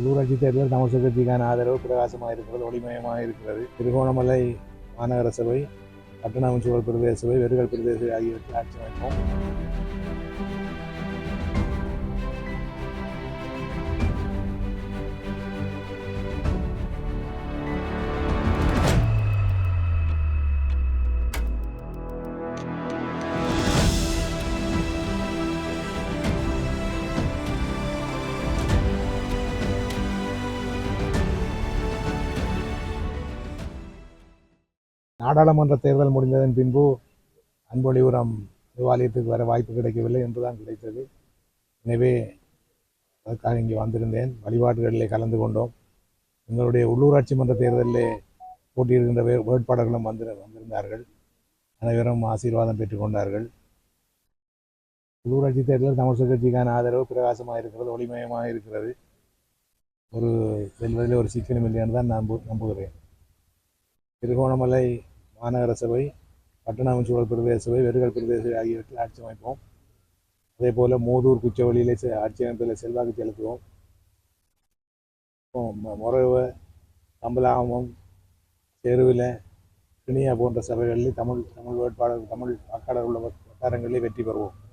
உள்ளூராட்சி தேர்தல் தமிழ் கட்சிக்கான ஆதரவு பிரகாசமாக இருக்கிறது ஒளிமயமாக இருக்கிறது திருகோணமலை மாநகர சபை பட்டணாமச்சூழல் பிரதேச சபை வெறுகல் பிரதேச சபை ஆகியவற்றை ஆட்சி அமைப்போம் நாடாளுமன்ற தேர்தல் முடிந்ததன் பின்பு அன்பொழிபுரம் தேவாலயத்துக்கு வர வாய்ப்பு கிடைக்கவில்லை என்றுதான் கிடைத்தது. எனவே அதற்காக இங்கே வந்திருந்தேன். வழிபாடுகளில் கலந்து கொண்டோம். எங்களுடைய உள்ளூராட்சி மன்ற தேர்தலில் போட்டியிடுகின்ற வே- வேட்பாளர்களும் வந்து வந்திருந்தார்கள். அனைவரும் ஆசீர்வாதம் பெற்றுக்கொண்டார்கள் உள்ளூராட்சி தேர்தலில் தமிழ் கட்சிக்கான ஆதரவு பிரகாசமாக இருக்கிறது ஒளிமயமாக இருக்கிறது. ஒரு செல்வதில் ஒரு சிக்கனம் இல்லைன்னு தான் நான் நம்பு- நம்புகிறேன். திருகோணமலை மாநகர சபை பட்டணாமச்சூழல் பிரதேச சபை வெறுகல் பிரதேச சபை ஆகியவற்றில் ஆட்சி அமைப்போம். அதே போல் மோதூர் குச்சவெளியிலே ஆட்சி அமைப்பில் செல்வாக்கு செலுத்துவோம். முறவ கம்பலாமம் தெருவில் கிணியா போன்ற சபைகளில் தமிழ் தமிழ் வேட்பாளர் தமிழ் வாக்காளர் உள்ள வட்டாரங்களில் வெற்றி பெறுவோம்.